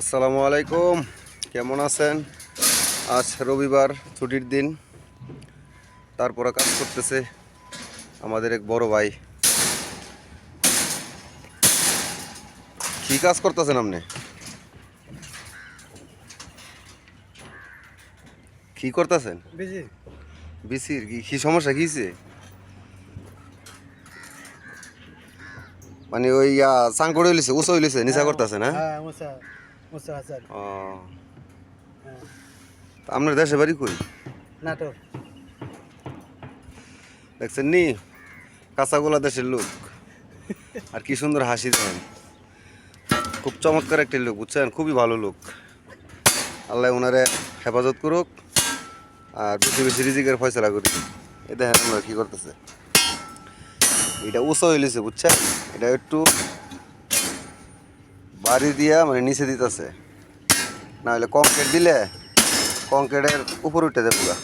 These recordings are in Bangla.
আসসালামু আলাইকুম। কেমন আছেন? আজ রবিবার ছুটির দিন। তারপরে কাজ করতেছে আমাদের এক বড় ভাই। কি কাজ করতেছেন আপনি? কি করতেছেন? বিসির? কি কি সমস্যা? কিছে মানে ওই চাং করে লিছে উঁচু লিছে নিচা করতেছে না হ্যাঁ। ও আপনার দেশে বাড়ি কই? নাটক দেখছেন নি? কাঁচাগোলা দেশের লোক। আর কি সুন্দর হাসি দেন। খুব চমৎকার একটি লোক বুঝছেন? খুবই ভালো লোক। আল্লাহ ওনারে হেফাজত করুক। আর বেশি বেশি রিজিকের ফয়সলা করি। এ দেখেন আমরা কি করতেছে। এটা উঁচু হইলেছে বুঝছেন? এটা একটু বাড়ি দিয়া মানে নিচে দিতেছে। না হলে কংক্রিট দিলে কংক্রিটের উপর উঠে যাবে পুরা।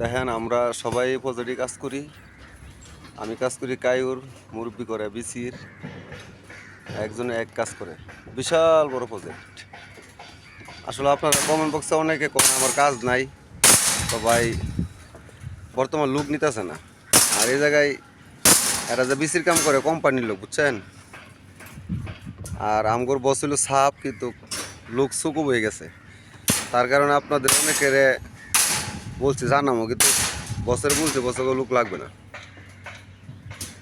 দেখেন, আমরা সবাই প্রজেক্টে কাজ করি। আমি কাজ করি কায়ুর, মুরব্বী করে বিসির একজনে এক কাজ করে। বিশাল বড় প্রজেক্ট আসলে আপনারা কমেন্ট বক্সে অনেকে কমেন আমার কাজ নাই। তো ভাই, বর্তমান লুক নিতেছে না। আর এই জায়গায় এরা যে বিসির কাম করে কোম্পানির লোক, বুঝছেন? আর আমগর বস হলো সাপ, কিন্তু লোক সুকুব হয়ে গেছে। তার কারণে আপনাদের অনেকের বলছি, জানামো, কিন্তু বসের বলছে বছর লোক লাগবে না।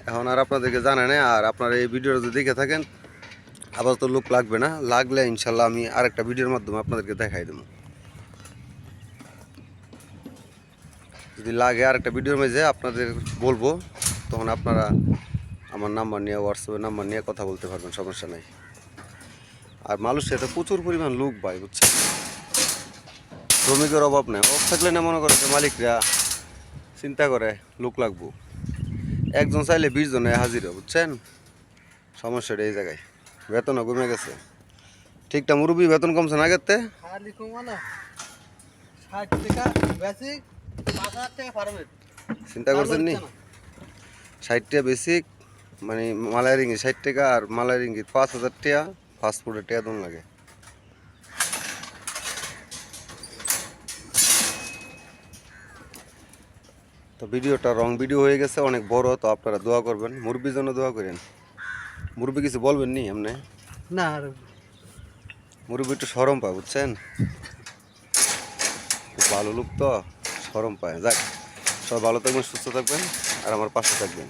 এখন আর আপনাদেরকে জানা নেই, আর আপনারা এই ভিডিওটা যদি দেখে থাকেন আবার তো লোক লাগবে না। লাগলে ইনশাল্লাহ আমি আরেকটা ভিডিওর মাধ্যমে আপনাদেরকে দেখাই দেবো। যদি লাগে আরেকটা ভিডিওর মাঝে আপনাদের বলব, তখন আপনারা আমার নাম্বার নিয়ে হোয়াটসঅ্যাপে নাম্বার নিয়ে কথা বলতে পারবেন, সমস্যা নাই। আর মানুষের তো প্রচুর পরিমাণ লোক পায় বুঝছেন? শ্রমিকের অভাব নেই। অভাব থাকলে না মনে করে যে মালিকরা চিন্তা করে লোক লাগবো। একজন চাইলে বিশ জনে হাজির বুঝছেন? সমস্যাটা এই জায়গায়। বেতনও কমে গেছে। ঠিকটা মুরব্বী বেতন কমছে না আগের খালি কমানো। ষাট টাকা বেসিক পাঁচ হাজার টাকা পারবেন চিন্তা করছেন নি? ষাটটা বেসিক মানে মালাই রিঙ্গি ষাট টাকা আর মালাই রিঙ্গি পাঁচ হাজার টাকা ফাস্টফুডের টাকা দন লাগে। তো ভিডিওটা রং ভিডিও হয়ে গেছে অনেক বড় তো আপনারা দোয়া করবেন। মুরব্বির জন্য দোয়া করেন। মুরব্বি কিছু বলবেন নি এমনি না আর মুরব্বি একটু সরম পায় বুঝছেন? ভালো লোক তো সরম পায়। যাক সব ভালো থাকবেন সুস্থ থাকবেন আর আমার পাশে থাকবেন।